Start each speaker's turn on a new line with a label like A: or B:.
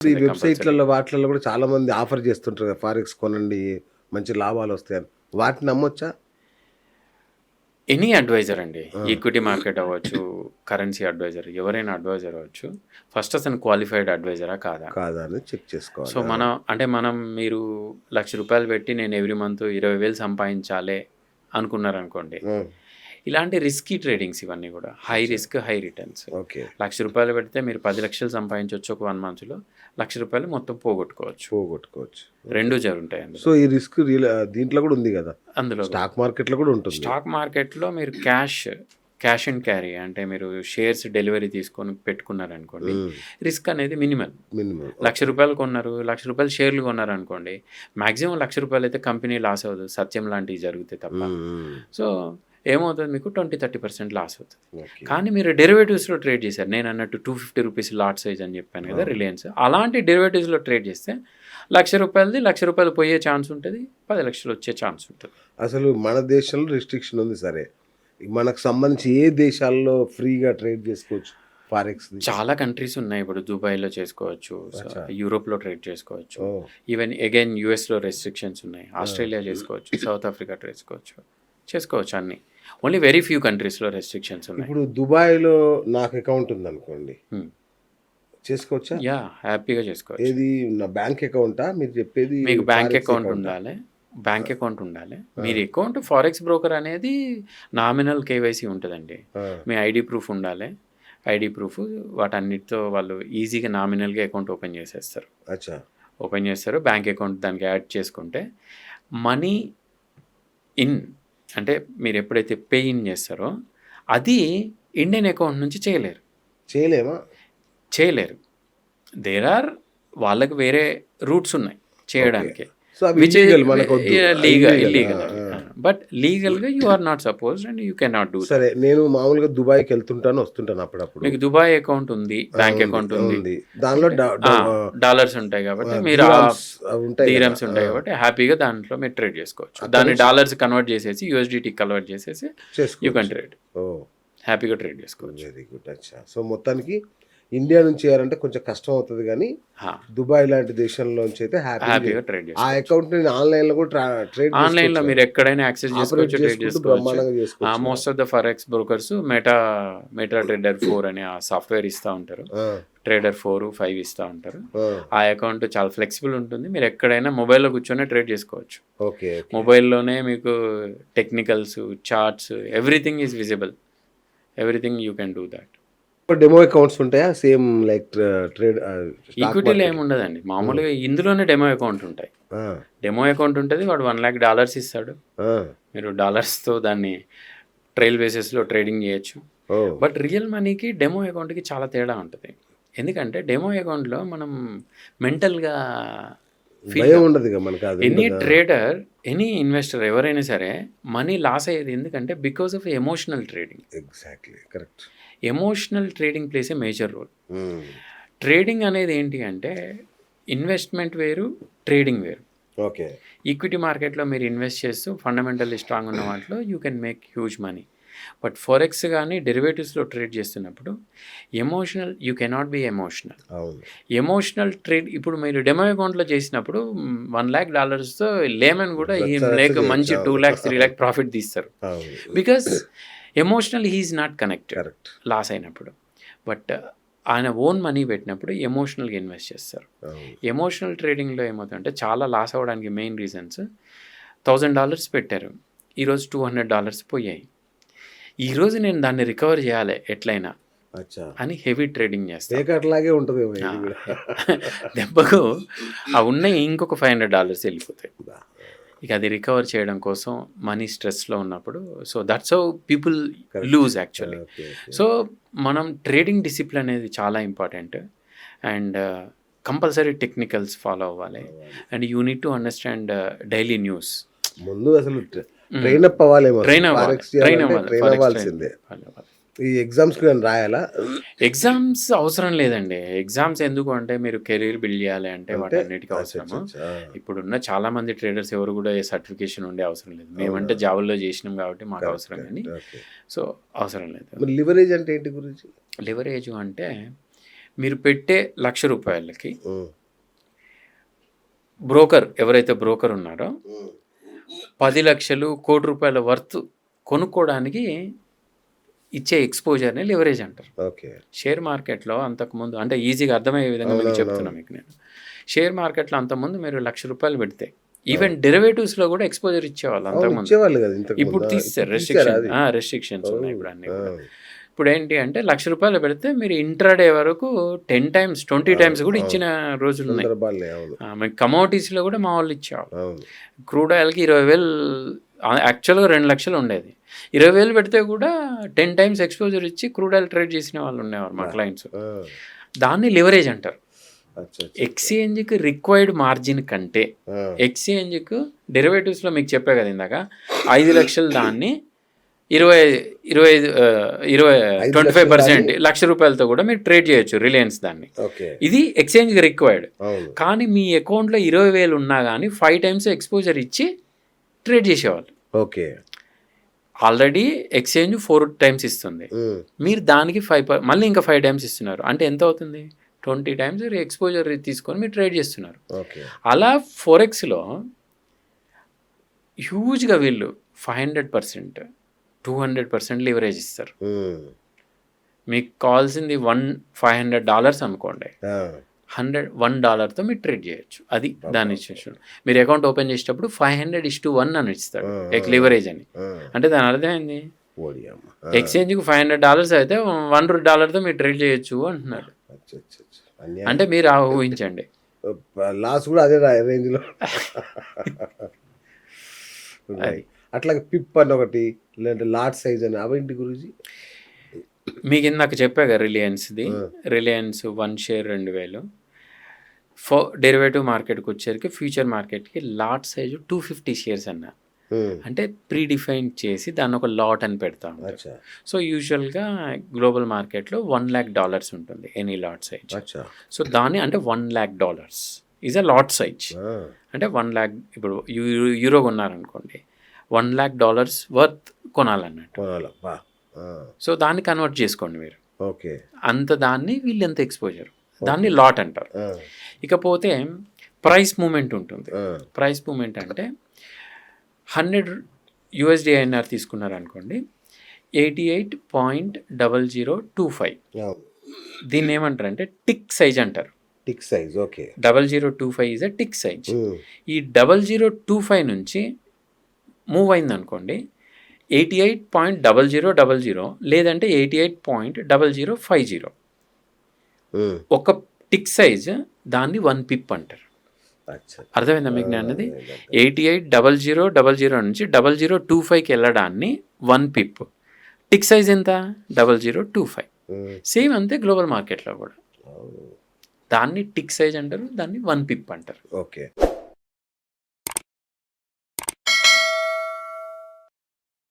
A: ఈ వెబ్సైట్లలో వాటిలలో కూడా చాలా మంది ఆఫర్ చేస్తుంటారు ఫారెక్స్ కొనండి మంచి లాభాలు వస్తాయని వాటిని నమ్మొచ్చా?
B: ఎనీ అడ్వైజర్ అండి. ఈక్విటీ మార్కెట్ అవ్వచ్చు కరెన్సీ అడ్వైజర్ ఎవరైనా అడ్వైజర్ అవ్వచ్చు. ఫస్ట్ అతను క్వాలిఫైడ్ అడ్వైజరా కాదా?
A: కాదా అని చెక్ చేసుకోవాలి.
B: సో మనం అంటే మనం మీరు లక్ష రూపాయలు పెట్టి నేను ఎవ్రీ మంత్ ఇరవై వేలు సంపాదించాలి అనుకున్నారనుకోండి ఇలాంటి రిస్కీ ట్రేడింగ్స్ ఇవన్నీ కూడా. High risk high returns
A: okay
B: lakh రూపాయలు పెడితే మీరు పది లక్షలు సంపాదించవచ్చు ఒక వన్ మంత్లో లక్ష రూపాయలు మొత్తం పోగొట్టుకోవచ్చు.
A: పోగొట్టుకోవచ్చు.
B: రెండు జరుగుతాయి
A: సో ఈ రిస్క్ దీంట్లో కూడా ఉంది కదా?
B: అందులో
A: స్టాక్ మార్కెట్లో కూడా ఉంటుంది.
B: స్టాక్ మార్కెట్లో మీరు క్యాష్ క్యాష్ అండ్ క్యారీ అంటే మీరు షేర్స్ డెలివరీ తీసుకొని పెట్టుకున్నారనుకోండి రిస్క్ అనేది మినిమల్
A: మినిమం
B: లక్ష రూపాయలు కొన్నారు లక్ష రూపాయలు షేర్లు కొన్నారు అనుకోండి మాక్సిమం లక్ష రూపాయలు అయితే కంపెనీ లాస్ అవ్వదు. సత్యం లాంటివి జరుగుతాయి తప్ప. సో ఏమవుతుంది మీకు ట్వంటీ థర్టీ పర్సెంట్ లాస్ అవుతుంది. కానీ మీరు డెరివేటివ్స్లో ట్రేడ్ చేశారు. నేను అన్నట్టు two fifty rupees lot size అని చెప్పాను కదా రిలయన్స్. అలాంటి డెరివేటివ్స్లో ట్రేడ్ చేస్తే లక్ష రూపాయలది లక్ష రూపాయలు పోయే ఛాన్స్ ఉంటుంది పది లక్షలు వచ్చే ఛాన్స్ ఉంటుంది.
A: అసలు మన దేశంలో రిస్ట్రిక్షన్ ఉంది సరే. మనకు సంబంధించి ఏ దేశాల్లో ఫ్రీగా ట్రేడ్ చేసుకోవచ్చు ఫారెక్స్
B: చాలా కంట్రీస్ ఉన్నాయి ఇప్పుడు. దుబాయ్లో చేసుకోవచ్చు. యూరోప్లో ట్రేడ్ చేసుకోవచ్చు. ఈవెన్ అగైన్ యూఎస్లో రెస్ట్రిక్షన్స్ ఉన్నాయి. ఆస్ట్రేలియా చేసుకోవచ్చు సౌత్ ఆఫ్రికా చేసుకోవచ్చు. చేసుకోవచ్చు అన్ని. ఓన్లీ వెరీ ఫ్యూ కంట్రీస్లో రెస్ట్రిక్షన్స్ ఉన్నాయి.
A: ఇప్పుడు దుబాయ్లో నాకు అకౌంట్ ఉంది అనుకోండి
B: Hmm.
A: చేసుకోవచ్చా?
B: యా హ్యాపీగా చేసుకోవచ్చు.
A: ఏది నా బ్యాంక్ అకౌంటా మీరు చెప్పేది
B: మీకు బ్యాంక్ అకౌంట్? ఉండాలి. బ్యాంక్ అకౌంట్ ఉండాలి. మీరు అకౌంట్ ఫారెక్స్ బ్రోకర్ అనేది నామినల్ కేవైసీ ఉంటుందండి. మీ ఐడి ప్రూఫ్ ఉండాలి. ఐడి ప్రూఫ్ వాటన్నిటితో వాళ్ళు ఈజీగా నామినల్గా అకౌంట్ ఓపెన్ చేసేస్తారు.
A: అచ్చా.
B: ఓపెన్ చేస్తారు. బ్యాంక్ అకౌంట్ దానికి యాడ్ చేసుకుంటే మనీ ఇన్ అంటే మీరు ఎప్పుడైతే పే ఇన్ చేస్తారో అది ఇండియన్ అకౌంట్ నుంచి చేయలేరు.
A: చేయలేమా?
B: చేయలేరు. దేర్ ఆర్ వాళ్ళకి వేరే రూట్స్ ఉన్నాయి చేయడానికి. Legal illegal. బట్ లీగల్గా you are not suppose and you can not do
A: సరే నేను మామూలుగా దుబాయ్కి వెళ్తుంటాను వస్తుంటాను అప్పుడప్పుడు.
B: మీకు దుబాయ్ అకౌంట్ ఉంది బ్యాంక్ అకౌంట్ ఉంది.
A: దానిలో
B: డాలర్స్ ఉంటాయి కాబట్టి మీరు
A: అవి ఉంటాయి
B: కాబట్టి హ్యాపీగా దాంట్లో మీరు ట్రేడ్ చేసుకోవచ్చు. దాన్ని డాలర్స్ కన్వర్ట్ చేసేసి యూఎస్డిటీ కన్వర్ట్ చేసేసి యూ కెన్ ట్రేడ్ హ్యాపీగా ట్రేడ్ చేసుకోవచ్చు.
A: వెరీ గుడ్ అచ్చా. సో మొత్తానికి ఇండియా నుంచి చేయాలంటే కొంచెం కష్టం అవుతుంది కానీ దుబాయ్ లాంటి దేశంలోంచి అయితే హ్యాపీ
B: హ్యాపీగా ట్రేడ్
A: ఆ అకౌంట్ నేను ఆన్లైన్లో కూడా ట్రేడ్
B: ఆన్లైన్లో మీరు ఎక్కడైనా యాక్సెస్ చేసుకోవచ్చు ట్రేడ్ చేసుకోవచ్చు. Most of the forex brokers meta meta trader four అనే ఆ సాఫ్ట్వేర్ ఇస్తూ ఉంటారు. ట్రేడర్ ఫోర్ ఫైవ్ ఇస్తూ ఉంటారు.
A: ఆ,
B: ఆ అకౌంట్ చాలా ఫ్లెక్సిబుల్ ఉంటుంది. మీరు ఎక్కడైనా మొబైల్లో కూర్చొని ట్రేడ్ చేసుకోవచ్చు.
A: ఓకే
B: మొబైల్లోనే మీకు technicals charts everything is visible everything you can do that
A: demo accounts ఉంటాయా? సేమ్ లైక్ ట్రేడ్
B: ఈక్విటీలో ఏమి ఉండదండి. మామూలుగా ఇందులోనే డెమో అకౌంట్ ఉంటాయి. డెమో అకౌంట్ ఉంటుంది వాడు వన్ ల్యాక్ డాలర్స్ ఇస్తాడు. మీరు డాలర్స్తో దాన్ని ట్రైల్ బేసిస్లో ట్రేడింగ్ చేయొచ్చు. బట్ రియల్ మనీకి డెమో అకౌంట్కి చాలా తేడా ఉంటుంది. ఎందుకంటే డెమో అకౌంట్లో మనం మెంటల్గా
A: భయం ఉండదు ఇక మనకి అది
B: ఎనీ? ట్రేడర్ ఎనీ ఇన్వెస్టర్ ఎవరైనా సరే మనీ లాస్ అయ్యేది ఎందుకంటే because of emotional trading
A: exactly correct
B: emotional trading plays a major role trading అనేది ఏంటి అంటే ఇన్వెస్ట్మెంట్ వేరు ట్రేడింగ్ వేరు.
A: ఓకే
B: ఈక్విటీ మార్కెట్లో మీరు ఇన్వెస్ట్ చేస్తూ ఫండమెంటల్లీ స్ట్రాంగ్ ఉన్న వాటిలో you can make huge money but forex కానీ డెరివేటివ్స్లో ట్రేడ్ చేస్తున్నప్పుడు emotional you cannot be emotional. Emotional trade ఇప్పుడు మీరు డెమో అకౌంట్లో చేసినప్పుడు వన్ ల్యాక్ డాలర్స్తో లేమన్ కూడా ఈ లేక మంచి two lakhs three lakh profit తీస్తారు. Because emotional he's not connected. Loss అయినప్పుడు. బట్ ఆయన ఓన్ మనీ పెట్టినప్పుడు ఎమోషనల్గా ఇన్వెస్ట్ చేస్తారు. ఎమోషనల్ ట్రేడింగ్లో ఏమవుతుందంటే చాలా లాస్ అవ్వడానికి మెయిన్ రీజన్స్ థౌజండ్ డాలర్స్ పెట్టారు. ఈరోజు టూ హండ్రెడ్ డాలర్స్ పోయాయి. ఈరోజు నేను దాన్ని రికవర్ చేయాలి ఎట్లయినా అని హెవీ ట్రేడింగ్ చేస్తాను
A: టేక్ అట్లాగే ఉంటుంది
B: దెబ్బకు ఆ ఉన్నాయి ఇంకొక ఫైవ్ హండ్రెడ్ డాలర్స్ వెళ్ళిపోతాయి. ఇక అది రికవర్ చేయడం కోసం మనీ స్ట్రెస్లో ఉన్నప్పుడు so that's how people lose actually so మనం ట్రేడింగ్ డిసిప్లిన్ అనేది చాలా important and compulsory technicals follow అవ్వాలి. And you need to understand daily news
A: ముందు అసలు ట్రైన్ అప్ అవ్వాలేమో.
B: ట్రైన్ అవ్వాలి. ట్రైన్ అవ్వాలి.
A: ట్రైన్ అవ్వాల్సిందే. ఈ ఎగ్జామ్స్ రాయాలా?
B: ఎగ్జామ్స్ అవసరం లేదండి. ఎగ్జామ్స్ ఎందుకు అంటే మీరు కెరీర్ బిల్డ్ చేయాలి అంటే వాటన్నిటికీ అవసరము. ఇప్పుడున్న చాలా మంది ట్రేడర్స్ ఎవరు కూడా ఏ సర్టిఫికేషన్ ఉండే అవసరం లేదు. మేమంటే జాబుల్లో చేసినాం కాబట్టి మాకు అవసరం కానీ. సో అవసరం లేదు.
A: లివరేజ్ అంటే ఏంటి గురించి
B: లివరేజ్ అంటే మీరు పెట్టే లక్ష రూపాయలకి బ్రోకర్ ఎవరైతే బ్రోకర్ ఉన్నారో పది లక్షలు కోటి రూపాయల వర్త్ కొనుక్కోవడానికి ఇచ్చే ఎక్స్పోజర్ని లివరేజ్ అంటారు.
A: ఓకే.
B: షేర్ మార్కెట్లో అంతకుముందు అంటే ఈజీగా అర్థమయ్యే విధంగా మీకు
A: అవునవును.
B: చెప్తున్నా మీకు నేను. షేర్ మార్కెట్లో అంతకుముందు మీరు లక్ష రూపాయలు పెడితే ఈవెన్ డెరివేటివ్స్లో కూడా ఎక్స్పోజర్ ఇచ్చేవాళ్ళు అంతకుముందు. ఇప్పుడు
A: ముందు.
B: తీస్తారు రెస్ట్రిక్షన్? రెస్ట్రిక్షన్స్ ఉన్నాయి ఇప్పుడు అన్ని ఇప్పుడు ఏంటి అంటే లక్ష రూపాయలు పెడితే మీరు ఇంట్రాడే వరకు టెన్ టైమ్స్ ట్వంటీ టైమ్స్ కూడా ఇచ్చిన రోజులు ఉన్నాయి. కమోడిటీస్లో కూడా మా వాళ్ళు ఇచ్చేవాళ్ళు. క్రూడ్ ఆయిల్కి ఇరవై వేలు యాక్చువల్గా రెండు లక్షలు ఉండేది. ఇరవై వేలు పెడితే కూడా టెన్ టైమ్స్ ఎక్స్పోజర్ ఇచ్చి క్రూడ్ ఆయిల్ ట్రేడ్ చేసిన వాళ్ళు ఉండేవారు మా క్లయింట్స్ దాన్ని లివరేజ్ అంటారు. ఎక్స్చేంజ్కి రిక్వైర్డ్ మార్జిన్ కంటే ఎక్స్చేంజ్కు డెరివేటివ్స్లో మీకు చెప్పే కదా ఇందాక ఐదు లక్షలు దాన్ని ఇరవై ఇరవై ఇరవై ట్వంటీ ఫైవ్ పర్సెంట్ లక్ష రూపాయలతో కూడా మీరు ట్రేడ్ చేయొచ్చు రిలయన్స్ దాన్ని.
A: ఓకే.
B: ఇది ఎక్స్చేంజ్కి రిక్వైర్డ్. కానీ మీ అకౌంట్లో ఇరవై వేలు ఉన్నా కానీ ఫైవ్ టైమ్స్ ఎక్స్పోజర్ ఇచ్చి ట్రేడ్ చేసేవాళ్ళు.
A: Okay.
B: Already exchange four times ఇస్తుంది. మీరు దానికి ఫైవ్ మళ్ళీ ఇంకా ఫైవ్ టైమ్స్ ఇస్తున్నారు. అంటే ఎంత అవుతుంది? ట్వంటీ టైమ్స్ ఎక్స్పోజర్ తీసుకొని మీరు ట్రేడ్ చేస్తున్నారు. అలా ఫోరెక్స్లో హ్యూజ్గా వీళ్ళు five hundred percent two hundred percent leverage ఇస్తారు. మీకు కావాల్సింది వన్ ఫైవ్ హండ్రెడ్ డాలర్స్ అనుకోండి. హండ్రెడ్ వన్ డాలర్తో మీరు ట్రేడ్ చేయొచ్చు. అది దాని ఇచ్చేసాడు మీరు అకౌంట్ ఓపెన్ చేసేటప్పుడు five hundred is to one అని ఇస్తాడు ఎక్ లివరేజ్ అని. అంటే దాని అర్థం ఏంది? ఎక్స్చేంజ్కి ఫైవ్ హండ్రెడ్ డాలర్స్ అయితే వన్ డాలర్తో మీరు ట్రేడ్ చేయొచ్చు అంటున్నాడు. అంటే మీరు ఊహించండి.
A: లాస్ కూడా అదే రేంజ్లో
B: అది.
A: అట్లాగే పిప్ అని ఒకటి లేదంటే లాట్ సైజ్ అని అవేంటి గురించి
B: మీకు ఇందాక చెప్పాగా రిలయన్స్ది. రిలయన్స్ వన్ షేర్ రెండు వేలు. ఫో డెరివేటివ్ మార్కెట్కి వచ్చేసరికి ఫ్యూచర్ మార్కెట్కి lot size two fifty shares అన్న. అంటే ప్రీ డిఫైన్ చేసి దాన్ని ఒక లాట్ అని పెడతాం సో యూజువల్గా గ్లోబల్ మార్కెట్లో వన్ ల్యాక్ డాలర్స్ ఉంటుంది ఎనీ లాట్ సైజ్. సో దాన్ని అంటే one lakh dollars. Is a lot size. అంటే వన్ ల్యాక్ ఇప్పుడు యూ- యూరో కొన్నారనుకోండి వన్ ల్యాక్ డాలర్స్ వర్త్ కొనాలన్నట్టు. సో దాన్ని కన్వర్ట్ చేసుకోండి మీరు.
A: ఓకే.
B: అంత దాన్ని వీళ్ళు ఎంత ఎక్స్పోజర్? దాన్ని లాట్ అంటారు. ఇకపోతే ప్రైస్ మూమెంట్ ఉంటుంది. ప్రైస్ మూమెంట్ అంటే hundred USD INR తీసుకున్నారనుకోండి eighty eight point double zero two five. దీన్ని ఏమంటారు అంటే టిక్ సైజ్ అంటారు.
A: Tick size okay.
B: Double zero two five is a tick size. ఈ డబల్ జీరో టూ ఫైవ్ నుంచి move అయింది అనుకోండి eighty eight point double zero double zero లేదంటే eighty eight point double zero five zero. ఒక tick size దాన్ని one pip అంటారు. అర్థమైందా మీకు నేను అన్నది. Eighty eight double zero double zero నుంచి డబల్ జీరో టూ ఫైవ్కి వెళ్ళడాన్ని వన్ పిప్. టిక్ సైజ్ ఎంత? Double zero two five. Same అంతే గ్లోబల్ మార్కెట్లో కూడా. దాన్ని టిక్ సైజ్ అంటారు దాన్ని వన్ పిప్ అంటారు.
A: ఓకే.